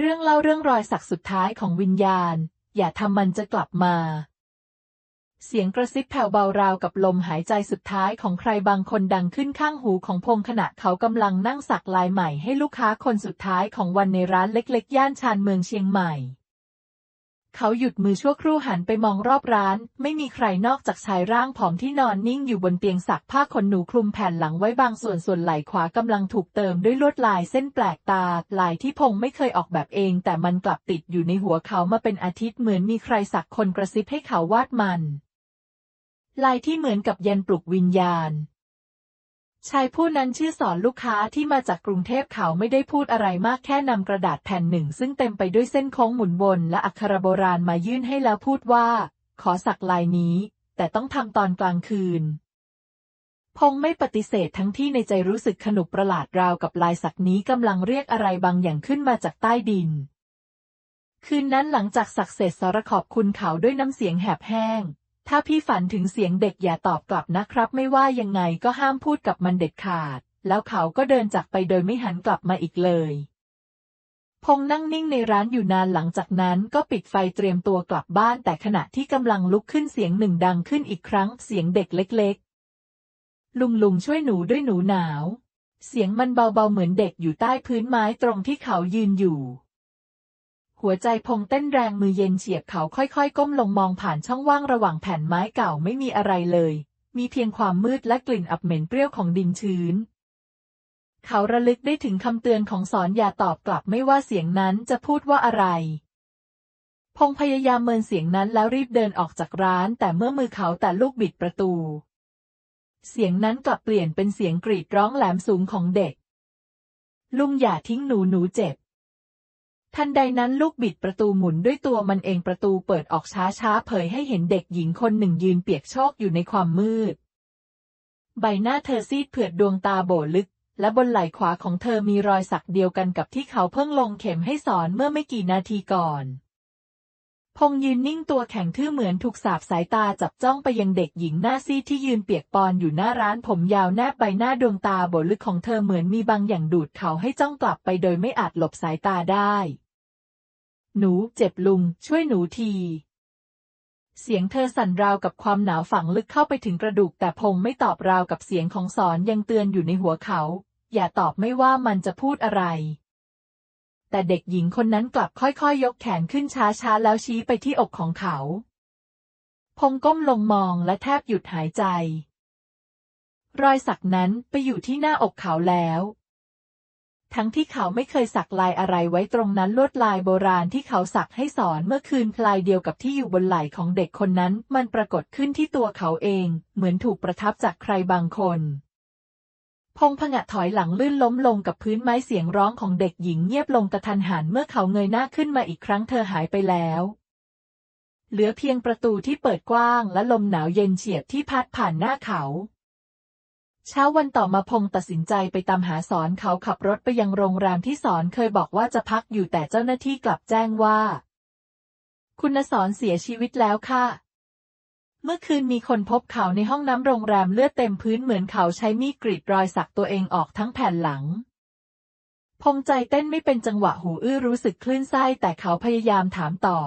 เรื่องเล่าเรื่องรอยสักสุดท้ายของวิญญาณ อย่าทำมันจะกลับมา เสียงกระซิบแผ่วเบาราวกับลมหายใจสุดท้ายของใครบางคนดังขึ้นข้างหูของพงขณะเขากำลังนั่งสักลายใหม่ให้ลูกค้าคนสุดท้ายของวันในร้านเล็กๆ ย่านชานเมืองเชียงใหม่ เขาหยุดมือชั่วครู่หันไปมองรอบร้าน ไม่มีใครนอกจากชายร่างผอมที่นอนนิ่งอยู่บนเตียงสักผ้าขนหนูคลุมแผ่นหลังไว้บางส่วนส่วนไหล่ขวากำลังถูกเติมด้วยลวดลายเส้นแปลกตา ลายที่พงไม่เคยออกแบบเอง แต่มันกลับติดอยู่ในหัวเขามาเป็นอาทิตย์เหมือนมีใครสักคนกระซิบให้เขาวาดมัน ลายที่เหมือนกับยันปลุกวิญญาณ ชายผู้นั้นชื่อสอนลูกค้าที่มาจากกรุงเทพเขาไม่ได้พูดอะไรมากแค่นำกระดาษแผ่นหนึ่ง ซึ่งเต็มไปด้วยเส้นโค้งหมุนวนและอักขระโบราณมายื่นให้แล้วพูดว่า ขอสักลายนี้ แต่ต้องทำตอนกลางคืน พงไม่ปฏิเสธทั้งที่ในใจรู้สึกขนุกประหลาดราวกับลายสักนี้กำลังเรียกอะไรบางอย่างขึ้นมาจากใต้ดิน คืนนั้นหลังจากสักเสร็จสารขอบคุณเขาด้วยน้ำเสียงแหบแห้ง ถ้าพี่ฝันถึงเสียงเด็กอย่าตอบกลับนะครับ ไม่ว่ายังไงก็ห้ามพูดกับมันเด็ดขาด แล้วเขาก็เดินจากไปโดยไม่หันกลับมาอีกเลย พงนั่งนิ่งในร้านอยู่นานหลังจากนั้นก็ปิดไฟเตรียมตัวกลับบ้าน แต่ขณะที่กำลังลุกขึ้นเสียงหนึ่งดังขึ้นอีกครั้งเสียงเด็กเล็กๆ ลุงลุงช่วยหนูด้วยหนูหนาว เสียงมันเบาๆเหมือนเด็กอยู่ใต้พื้นไม้ตรงที่เขายืนอยู่ หัวใจพงเต้นแรงมือเย็นเฉียบเขาค่อยๆ ก้มลงมองผ่านช่องว่างระหว่างแผ่นไม้เก่าไม่มีอะไรเลย มีเพียงความมืดและกลิ่นอับเหม็นเปรี้ยวของดินชื้น เขาระลึกได้ถึงคำเตือนของสอนอย่าตอบกลับไม่ว่าเสียงนั้นจะพูดว่าอะไร พงพยายามเมินเสียงนั้นแล้วรีบเดินออกจากร้าน แต่เมื่อมือเขาแต่ลูกบิดประตู เสียงนั้นกลับเปลี่ยนเป็นเสียงกรีดร้องแหลมสูงของเด็ก ลุงอย่าทิ้งหนูหนูเจ็บ ทันใดนั้นลูกบิดประตูหมุนด้วยตัวมันเองประตูเปิดออกช้าๆเผยให้เห็นเด็กหญิงคนหนึ่งยืนเปียกโชกอยู่ในความมืด ใบหน้าเธอซีดเผือดดวงตาโบลึก และบนไหล่ขวาของเธอมีรอยสักเดียวกันกับที่เขาเพิ่งลงเข็มให้สอนเมื่อไม่กี่นาทีก่อน พงยืนนิ่งตัวแข็งทื่อเหมือนถูกสาบสายตาจับจ้องไปยังเด็กหญิงหน้าซีดที่ยืนเปียกปอนอยู่หน้าร้านผมยาวแนบใบหน้าดวงตาโบลึกของเธอเหมือนมีบางอย่างดูดเขาให้จ้องกลับไปโดยไม่อาจหลบสายตาได้ หนูเจ็บลุง ช่วยหนูที เสียงเธอสั่นราวกับความหนาวฝังลึกเข้าไปถึงกระดูก แต่พงไม่ตอบราวกับเสียงของสอนยังเตือนอยู่ในหัวเขา อย่าตอบไม่ว่ามันจะพูดอะไร แต่เด็กหญิงคนนั้นกลับค่อยๆยยกแขนขึ้นช้าๆแล้วชี้ไปที่อกของเขา พงก้มลงมองและแทบหยุดหายใจ รอยสักนั้นไปอยู่ที่หน้าอกเขาแล้ว ทั้งที่เขาไม่เคยสักลายอะไรไว้ตรงนั้นลวดลายโบราณที่เขาสักให้สอนเมื่อคืนพลายเดียวกับที่อยู่บนไหล่ของเด็กคนนั้น มันปรากฏขึ้นที่ตัวเขาเอง เหมือนถูกประทับจากใครบางคน พงผงะถอยหลังลื่นล้มลงกับพื้นไม้เสียงร้องของเด็กหญิงเงียบลงกระทันหันเมื่อเขาเงยหน้าขึ้นมาอีกครั้งเธอหายไปแล้วเหลือเพียงประตูที่เปิดกว้างและลมหนาวเย็นเฉียบที่พัดผ่านหน้าเขา เช้าวันต่อมาพงตัดสินใจไปตามหาสอนเขาขับรถไปยังโรงแรมที่สอนเคยบอกว่าจะพักอยู่แต่เจ้าหน้าที่กลับแจ้งว่า คุณสอนเสียชีวิตแล้วค่ะ เมื่อคืนมีคนพบเขาในห้องน้ำโรงแรมเลือดเต็มพื้นเหมือนเขาใช้มีดกรีดรอยสักตัวเองออกทั้งแผ่นหลัง พงใจเต้นไม่เป็นจังหวะหูอื้อรู้สึกคลื่นไส้แต่เขาพยายามถามต่อ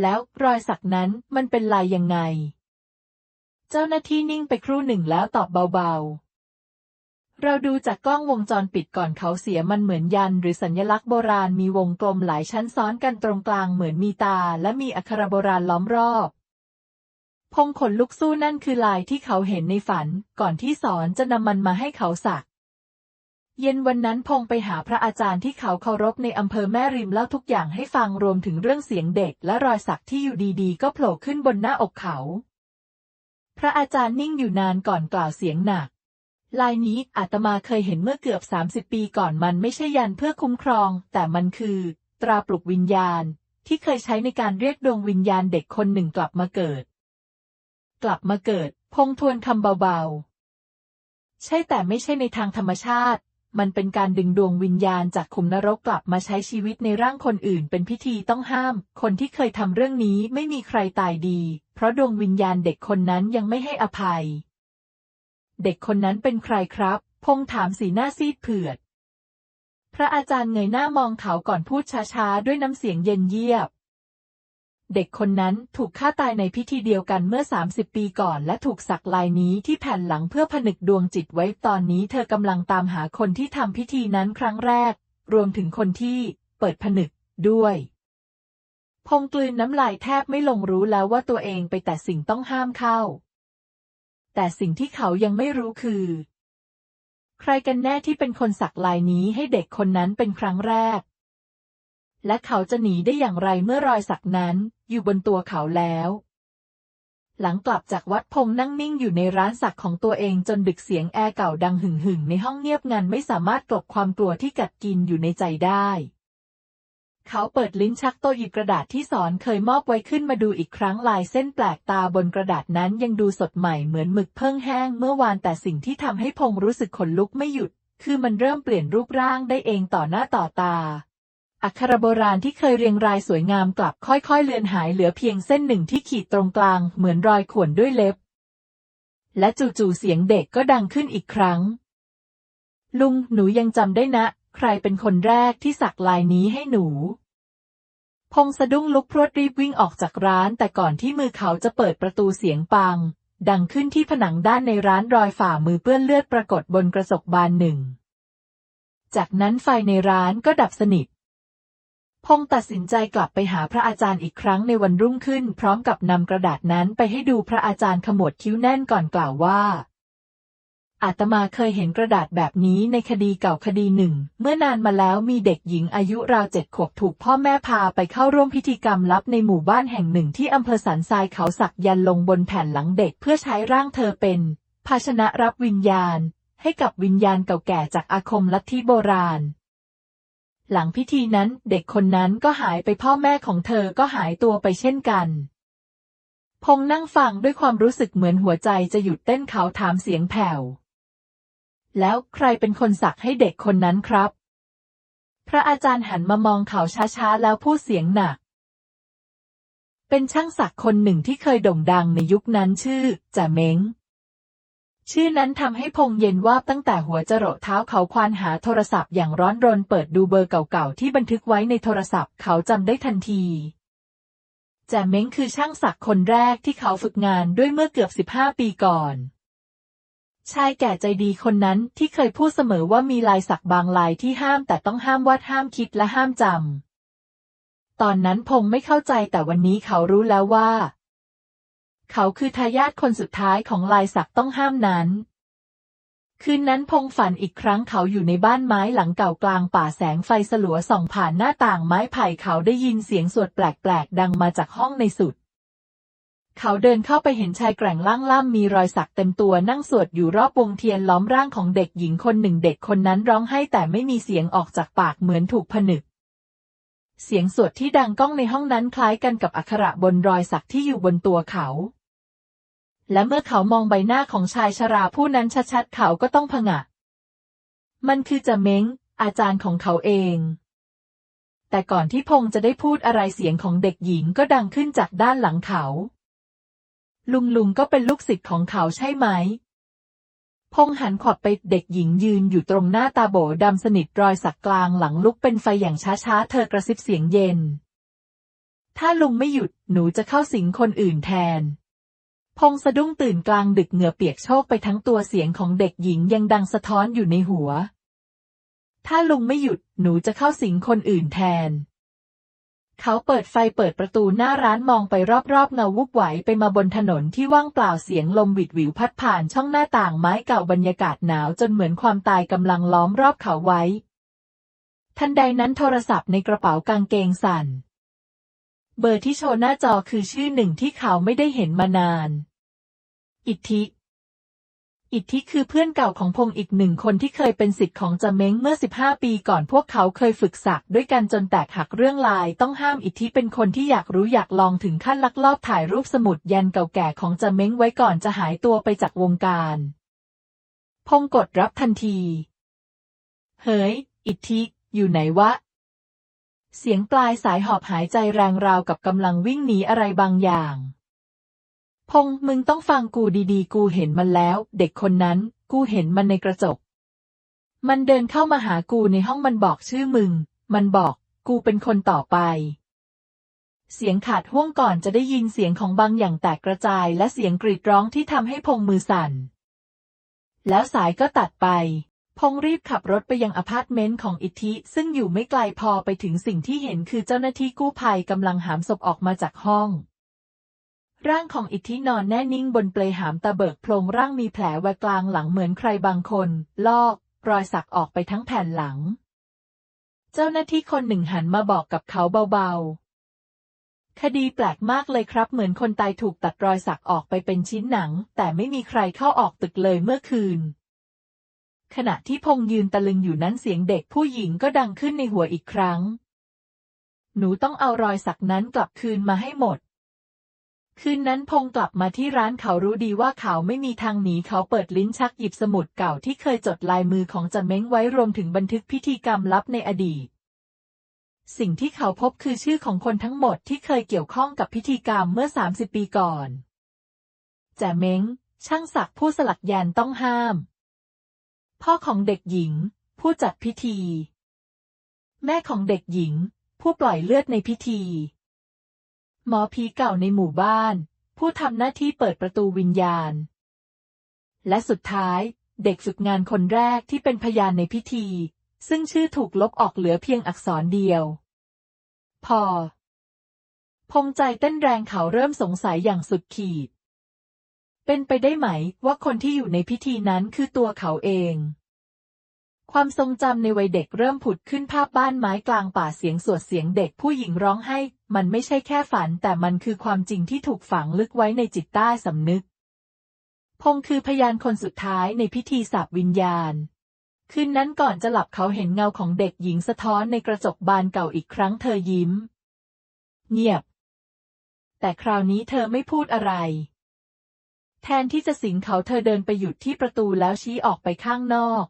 แล้วรอยสักนั้นมันเป็นลายยังไง เจ้าหน้าที่นิ่งไปครู่หนึ่งแล้วตอบเบาๆ เราดูจากกล้องวงจรปิดก่อนเขาเสียมันเหมือนยัน หรือสัญลักษณ์โบราณมีวงกลมหลายชั้นซ้อนกันตรงกลางเหมือนมีตา และมีอักขระโบราณล้อมรอบ พงขนลุกสู้นั่นคือลายที่เขาเห็นในฝัน ก่อนที่สอนจะนำมันมาให้เขาสัก เย็นวันนั้นพงไปหาพระอาจารย์ที่เขาเคารพในอำเภอแม่ริมเล่าทุกอย่างให้ฟังรวมถึงเรื่องเสียงเด็ก และรอยสักที่อยู่ดีๆ ก็โผล่ขึ้นบนหน้าอกเขา พระอาจารย์นิ่งอยู่นานก่อนกล่าวเสียงหนัก ลายนี้อาตมาเคยเห็นเมื่อเกือบ 30 ปีก่อนมันไม่ใช่ยันเพื่อคุ้มครอง แต่มันคือ ตราปลุกวิญญาณ ที่เคยใช้ในการเรียกดวงวิญญาณเด็กคนหนึ่งกลับมาเกิด กลับมาเกิด พงทวนคำเบาๆ ใช่แต่ไม่ใช่ในทางธรรมชาติ มันเป็นการดึงดวงวิญญาณจากขุมนรกกลับมาใช้ชีวิตในร่างคนอื่น เป็นพิธีต้องห้าม คนที่เคยทำเรื่องนี้ไม่มีใครตายดี เพราะดวงวิญญาณเด็กคนนั้นยังไม่ให้อภัย เด็กคนนั้นเป็นใครครับ พงถามสีหน้าซีดเผือด พระอาจารย์เงยหน้ามองเขาก่อนพูดช้าๆ ด้วยน้ำเสียงเย็นเยียบ เด็กคนนั้นถูกฆ่าตายในพิธีเดียวกันเมื่อ 30 ปีก่อน และถูกสักลายนี้ที่แผ่นหลังเพื่อผนึกดวงจิตไว้ตอนนี้เธอกำลังตามหาคนที่ทำพิธีนั้นครั้งแรก รวมถึงคนที่เปิดผนึกด้วย พงกลืนน้ำลายแทบไม่ลงรู้แล้วว่าตัวเองไปแต่สิ่งต้องห้ามเข้า แต่สิ่งที่เขายังไม่รู้คือ ใครกันแน่ที่เป็นคนสักลายนี้ให้เด็กคนนั้นเป็นครั้งแรก และเขาจะหนีได้อย่างไรเมื่อรอยสักนั้นอยู่บนตัวเขาแล้ว หลังกลับจากวัดพงนั่งนิ่งอยู่ในร้านสักของตัวเองจนดึกเสียงแอร์เก่าดังหึ่งหึ่งในห้องเงียบงันไม่สามารถกลบความกลัวที่กัดกินอยู่ในใจได้ เขาเปิดลิ้นชักโต๊ะหยิบกระดาษที่สอนเคยมอบไว้ขึ้นมาดูอีกครั้งลายเส้นแปลกตาบนกระดาษนั้นยังดูสดใหม่เหมือนหมึกเพิ่งแห้งเมื่อวานแต่สิ่งที่ทำให้พงรู้สึกขนลุกไม่หยุด คือมันเริ่มเปลี่ยนรูปร่างได้เองต่อหน้าต่อตา อักขระโบราณที่เคยเรียงรายสวยงามกลับค่อยๆ เลือนหายเหลือเพียงเส้นหนึ่งที่ขีดตรงกลางเหมือนรอยข่วนด้วยเล็บ และจู่ๆเสียงเด็กก็ดังขึ้นอีกครั้ง ลุงหนูยังจำได้นะ ใครเป็นคนแรกที่สักลายนี้ให้หนู พงสะดุ้งลุกพรวดรีบวิ่งออกจากร้าน แต่ก่อนที่มือเขาจะเปิดประตูเสียงปัง ดังขึ้นที่ผนังด้านในร้านรอยฝ่ามือเปื้อนเลือดปรากฏบนกระจกบานหนึ่ง จากนั้นไฟในร้านก็ดับสนิท พงตัดสินใจกลับไปหาพระอาจารย์อีกครั้งในวันรุ่งขึ้น พร้อมกับนำกระดาษนั้นไปให้ดูพระอาจารย์ขมวดคิ้วแน่นก่อนกล่าวว่า อาตมาเคยเห็นกระดาษแบบนี้ในคดีเก่าคดีหนึ่ง เมื่อนานมาแล้วมีเด็กหญิงอายุราวเจ็ดขวบถูกพ่อแม่พาไปเข้าร่วมพิธีกรรมลับในหมู่บ้านแห่งหนึ่งที่อำเภอสันทรายเขาสักยันลงบนแผ่นหลังเด็กเพื่อใช้ร่างเธอเป็น ภาชนะรับวิญญาณ ให้กับวิญญาณเก่าแก่จากอาคมลัทธิโบราณ หลังพิธีนั้นเด็กคนนั้นก็หายไปพ่อแม่ของเธอก็หายตัวไปเช่นกัน พงนั่งฟังด้วยความรู้สึกเหมือนหัวใจจะหยุดเต้นเขาถามเสียงแผ่ว แล้วใครเป็นคนสักให้เด็กคนนั้นครับ พระอาจารย์หันมามองเขาช้าๆแล้วพูดเสียงหนัก เป็นช่างสักคนหนึ่งที่เคยโด่งดังในยุคนั้นชื่อจ่าเม้ง ชื่อนั้นทำให้พงเย็นวาบตั้งแต่หัวจรดเท้าเขาควานหาโทรศัพท์อย่างร้อนรนเปิดดูเบอร์เก่าๆที่บันทึกไว้ในโทรศัพท์เขาจำได้ทันทีแจ่เม้งคือช่างสักคนแรกที่เขาฝึกงานด้วยเมื่อเกือบ 15 ปีก่อน ชายแก่ใจดีคนนั้นที่เคยพูดเสมอว่ามีลายสักบางลายที่ห้ามแต่ต้องห้ามวาดห้ามคิดและห้ามจำตอนนั้นพงไม่เข้าใจแต่วันนี้เขารู้แล้วว่า เขาคือทายาทคนสุดท้ายของลายสักต้องห้ามนั้น คืนนั้นพงฝันอีกครั้งเขาอยู่ในบ้านไม้หลังเก่ากลางป่าแสงไฟสลัวส่องผ่านหน้าต่างไม้ไผ่เขาได้ยินเสียงสวดแปลกๆ ดังมาจากห้องในสุด เขาเดินเข้าไปเห็นชายแกร่งล่างล่ำมีรอยสักเต็มตัวนั่งสวดอยู่รอบวงเทียนล้อมร่างของเด็กหญิงคนหนึ่งเด็กคนนั้นร้องไห้แต่ไม่มีเสียงออกจากปากเหมือนถูกผนึกเสียงสวดที่ดังก้องในห้องนั้นคล้ายกันกับอักขระบนรอยสักที่อยู่บนตัวเขา และเมื่อเขามองใบหน้าของชายชราผู้นั้นชัดๆ เขาก็ต้องผงะ มันคือจะเม้ง อาจารย์ของเขาเอง แต่ก่อนที่พงษ์จะได้พูดอะไรเสียงของเด็กหญิงก็ดังขึ้นจากด้านหลังเขา ลุงลุงก็เป็นลูกศิษย์ของเขาใช่ไหม พงษ์หันขวับไปเด็กหญิงยืนอยู่ตรงหน้าตาโบดำสนิทรอยสักกลางหลังลุกเป็นไฟอย่างช้าๆ เธอกระซิบเสียงเย็น ถ้าลุงไม่หยุดหนูจะเข้าสิงคนอื่นแทน พงษ์สะดุ้งตื่นกลางดึกเหงื่อเปียกโชกไปทั้งตัวเสียงของเด็กหญิงยังดังสะท้อนอยู่ในหัว ถ้าลุงไม่หยุดหนูจะเข้าสิงคนอื่นแทน เขาเปิดไฟเปิดประตูหน้าร้านมองไปรอบๆเงาวุบไหวไปมาบนถนนที่ว่างเปล่าเสียงลมวิดวิวพัดผ่านช่องหน้าต่างไม้เก่าบรรยากาศหนาวจนเหมือนความตายกำลังล้อมรอบเขาไว้ ทันใดนั้นโทรศัพท์ในกระเป๋ากางเกงสั่น เบอร์ที่โชว์หน้าจอคือชื่อหนึ่งที่เขาไม่ได้เห็นมานาน อิทธิ อิทธิคือเพื่อนเก่าของพงษ์อีกหนึ่งคนที่เคยเป็นศิษย์ของจาเม้งเมื่อ 15 ปีก่อนพวกเขาเคยฝึกสักด้วยกันจนแตกหักเรื่องลาย ต้องห้ามอิทธิเป็นคนที่อยากรู้อยากลองถึงขั้นลักลอบถ่ายรูปสมุดยันเก่าแก่ของจาเม้งไว้ก่อนจะหายตัวไปจากวงการ พงษ์กดรับทันที เฮ้ย อิทธิอยู่ไหนวะเสียงปลายสายหอบหายใจแรงราวกับกำลังวิ่งหนีอะไรบางอย่าง พงมึงต้องฟังกูดีๆ กูเห็นมันแล้ว เด็กคนนั้น กูเห็นมันในกระจก มันเดินเข้ามาหากูในห้องมันบอกชื่อมึง มันบอกกูเป็นคนต่อไป เสียงขาดห่วงก่อนจะได้ยินเสียงของบางอย่างแตกกระจาย และเสียงกรีดร้องที่ทำให้พงมือสั่น แล้วสายก็ตัดไป พงรีบขับรถไปยังอพาร์ตเมนต์ของอิทธิซึ่งอยู่ไม่ไกลพอไปถึงสิ่งที่เห็นคือเจ้าหน้าที่กู้ภัยกำลังหามศพออกมาจากห้อง ร่างของอิทธินอนแน่นิ่งบนเปลหามตะเบิกโพรงร่างมีแผลแหวกกลางหลังเหมือนใครบางคน ลอก รอยสักออกไปทั้งแผ่นหลัง เจ้าหน้าที่คนหนึ่งหันมาบอกกับเขาเบาๆ คดีแปลกมากเลยครับ เหมือนคนตายถูกตัดรอยสักออกไปเป็นชิ้นหนัง แต่ไม่มีใครเข้าออกตึกเลยเมื่อคืน ขณะที่พงยืนตะลึงอยู่นั้นเสียงเด็กผู้หญิงก็ดังขึ้นในหัวอีกครั้ง หนูต้องเอารอยสักนั้นกลับคืนมาให้หมด คืนนั้นพงกลับมาที่ร้านเขารู้ดีว่าเขาไม่มีทางหนีเขาเปิดลิ้นชักหยิบสมุดเก่าที่เคยจดลายมือของจะเม้งไว้รวมถึงบันทึกพิธีกรรมลับในอดีต สิ่งที่เขาพบคือชื่อของคนทั้งหมดที่เคยเกี่ยวข้องกับพิธีกรรมเมื่อ 30 ปีก่อนแจเม้ง ช่างศักดิ์ผู้สลักยันต์ต้องห้าม พ่อของเด็กหญิง ผู้จัดพิธี แม่ของเด็กหญิง ผู้ปล่อยเลือดในพิธี หมอผีเก่าในหมู่บ้าน ผู้ทำหน้าที่เปิดประตูวิญญาณ และสุดท้ายเด็กฝึกงานคนแรกที่เป็นพยานในพิธี ซึ่งชื่อถูกลบออกเหลือเพียงอักษรเดียว พอ พงใจเต้นแรงเขาเริ่มสงสัยอย่างสุดขีด เป็นไปได้ไหมว่าคนที่อยู่ในพิธีนั้นคือตัวเขาเอง ความทรงจำในวัยเด็กเริ่มผุดขึ้นภาพบ้านไม้กลางป่าเสียงสวดเสียงเด็กผู้หญิงร้องไห้ มันไม่ใช่แค่ฝัน แต่มันคือความจริงที่ถูกฝังลึกไว้ในจิตใต้สำนึก พงคือพยานคนสุดท้ายในพิธีสาบวิญญาณ คืนนั้นก่อนจะหลับเขาเห็นเงาของเด็กหญิงสะท้อนในกระจกบานเก่าอีกครั้งเธอยิ้ม เงียบ แต่คราวนี้เธอไม่พูดอะไร แทนที่จะสิงเขาเธอเดินไปหยุดที่ประตูแล้วชี้ออกไปข้างนอก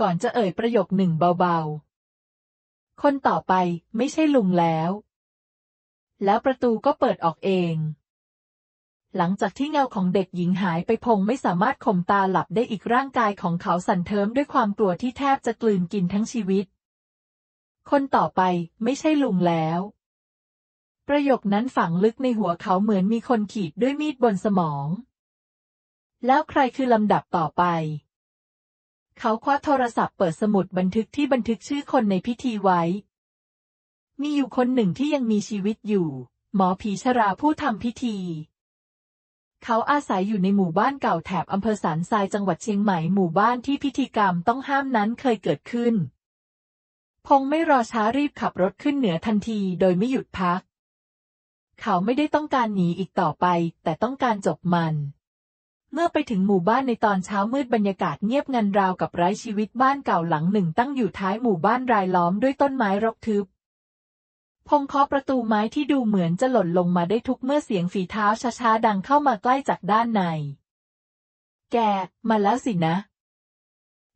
ก่อนจะเอ่ยประโยคหนึ่งเบาๆ คนต่อไปไม่ใช่ลุงแล้ว แล้วประตูก็เปิดออกเอง หลังจากที่เงาของเด็กหญิงหายไปพงไม่สามารถข่มตาหลับได้อีกร่างกายของเขาสั่นเทิมด้วยความกลัวที่แทบจะกลืนกินทั้งชีวิต คนต่อไปไม่ใช่ลุงแล้วประโยคนั้นฝังลึกในหัวเขาเหมือนมีคนขีดด้วยมีดบนสมอง แล้วใครคือลำดับต่อไป เขาคว้าโทรศัพท์เปิดสมุดบันทึกที่บันทึกชื่อคนในพิธีไว้ มีอยู่คนหนึ่งที่ยังมีชีวิตอยู่ หมอผีชราผู้ทำพิธี เขาอาศัยอยู่ในหมู่บ้านเก่าแถบอำเภอสันทรายจังหวัดเชียงใหม่หมู่บ้านที่พิธีกรรมต้องห้ามนั้นเคยเกิดขึ้น พงไม่รอช้ารีบขับรถขึ้นเหนือทันทีโดยไม่หยุดพัก เขาไม่ได้ต้องการหนีอีกต่อไป แต่ต้องการจบมัน เมื่อไปถึงหมู่บ้านในตอนเช้ามืดบรรยากาศเงียบงันราวกับไร้ชีวิตบ้านเก่าหลังหนึ่งตั้งอยู่ท้ายหมู่บ้านรายล้อมด้วยต้นไม้รกทึบ พงเคาะประตูไม้ที่ดูเหมือนจะหล่นลงมาได้ทุกเมื่อเสียงฝีเท้าช้าๆดังเข้ามาใกล้จากด้านใน แก มาแล้วสินะ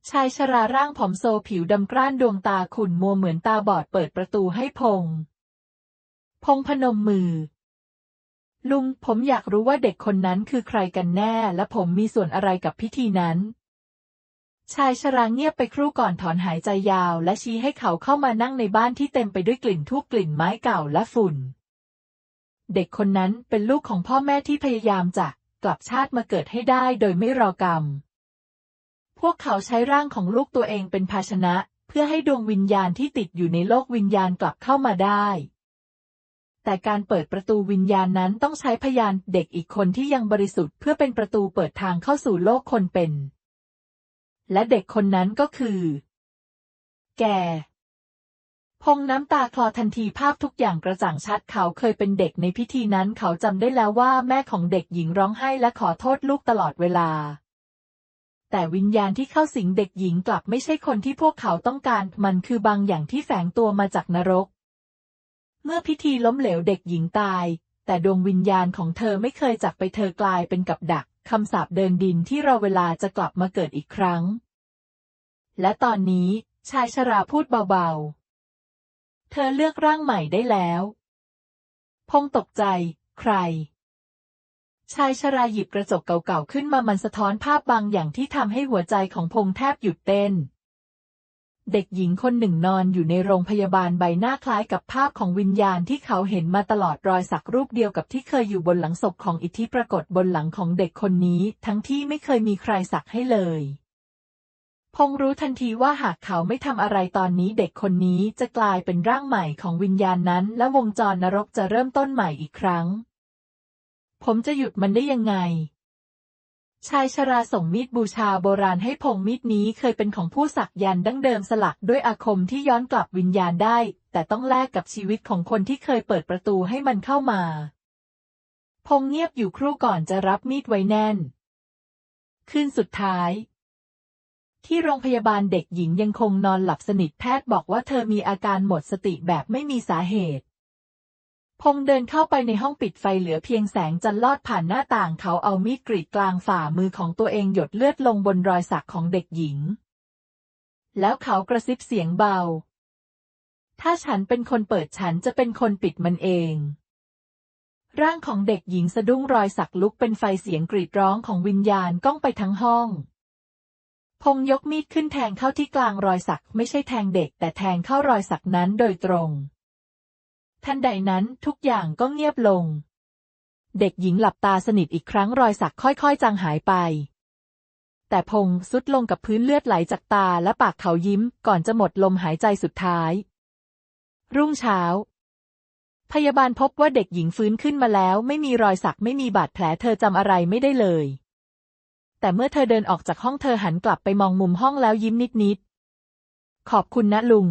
ชายชราร่างผอมโซผิวดำกร้านดวงตาขุ่นมัวเหมือนตาบอดเปิดประตูให้พง พงพนมมือ ลุงผมอยากรู้ว่าเด็กคนนั้นคือใครกันแน่ และผมมีส่วนอะไรกับพิธีนั้น ชายชราเงียบไปครู่ก่อนถอนหายใจยาว และชี้ให้เขาเข้ามานั่งในบ้านที่เต็มไปด้วยกลิ่นทูบกลิ่นไม้เก่าและฝุ่น เด็กคนนั้นเป็นลูกของพ่อแม่ที่พยายามจะกลับชาติมาเกิดให้ได้โดยไม่รอกรรม พวกเขาใช้ร่างของลูกตัวเองเป็นภาชนะ เพื่อให้ดวงวิญญาณที่ติดอยู่ในโลกวิญญาณกลับเข้ามาได้ แต่การเปิดประตูวิญญาณนั้นต้องใช้พยานเด็กอีกคนที่ยังบริสุทธิ์เพื่อเป็นประตูเปิดทางเข้าสู่โลกคนเป็น และเด็กคนนั้นก็คือ แกพงน้ำตาคลอทันทีภาพทุกอย่างกระจ่างชัดเขาเคยเป็นเด็กในพิธีนั้นเขาจำได้แล้วว่าแม่ของเด็กหญิงร้องไห้และขอโทษลูกตลอดเวลา แต่วิญญาณที่เข้าสิงเด็กหญิงกลับไม่ใช่คนที่พวกเขาต้องการ มันคือบางอย่างที่แฝงตัวมาจากนรก เมื่อพิธีล้มเหลวเด็กหญิงตาย แต่ดวงวิญญาณของเธอไม่เคยจากไปเธอกลายเป็นกับดักคำสาปเดินดินที่รอเวลาจะกลับมาเกิดอีกครั้ง และตอนนี้ชายชราพูดเบาๆ เธอเลือกร่างใหม่ได้แล้ว พงตกใจ ใคร ชายชราหยิบกระจกเก่าๆขึ้นมามันสะท้อนภาพบางอย่างที่ทำให้หัวใจของพงแทบหยุดเต้น เด็กหญิงคนหนึ่งนอนอยู่ในโรงพยาบาลใบหน้าคล้ายกับภาพของวิญญาณที่เขาเห็นมาตลอดรอยสักรูปเดียวกับที่เคยอยู่บนหลังศพของอิทธิปรากฏบนหลังของเด็กคนนี้ ทั้งที่ไม่เคยมีใครสักให้เลย พงษ์รู้ทันทีว่าหากเขาไม่ทำอะไรตอนนี้เด็กคนนี้จะกลายเป็นร่างใหม่ของวิญญาณนั้น และวงจรนรกจะเริ่มต้นใหม่อีกครั้ง ผมจะหยุดมันได้ยังไง ชายชราส่งมีดบูชาโบราณให้พงมีดนี้เคยเป็นของผู้สักยันดั้งเดิมสลักด้วยอาคมที่ย้อนกลับวิญญาณได้ แต่ต้องแลกกับชีวิตของคนที่เคยเปิดประตูให้มันเข้ามา พงเงียบอยู่ครู่ก่อนจะรับมีดไว้แน่น คืนสุดท้าย ที่โรงพยาบาลเด็กหญิงยังคงนอนหลับสนิทแพทย์บอกว่าเธอมีอาการหมดสติแบบไม่มีสาเหตุ พงเดินเข้าไปในห้องปิดไฟเหลือเพียงแสงจันทร์ลอดผ่านหน้าต่างเขาเอามีดกรีดกลางฝ่ามือของตัวเองหยดเลือดลงบนรอยสักของเด็กหญิง แล้วเขากระซิบเสียงเบา ถ้าฉันเป็นคนเปิดฉันจะเป็นคนปิดมันเอง ร่างของเด็กหญิงสะดุ้งรอยสักลุกเป็นไฟเสียงกรีดร้องของวิญญาณก้องไปทั้งห้องพงยกมีดขึ้นแทงเข้าที่กลางรอยสักไม่ใช่แทงเด็กแต่แทงเข้ารอยสักนั้นโดยตรง ทันใดนั้นทุกอย่างก็เงียบลง เด็กหญิงหลับตาสนิทอีกครั้งรอยสักค่อยๆ จางหายไป แต่พงสุดลงกับพื้นเลือดไหลจากตาและปากเขายิ้ม ก่อนจะหมดลมหายใจสุดท้าย รุ่งเช้า พยาบาลพบว่าเด็กหญิงฟื้นขึ้นมาแล้ว ไม่มีรอยสักไม่มีบาดแผลเธอจำอะไรไม่ได้เลย แต่เมื่อเธอเดินออกจากห้องเธอหันกลับไปมองมุมห้องแล้วยิ้มนิดๆขอบคุณนะลุง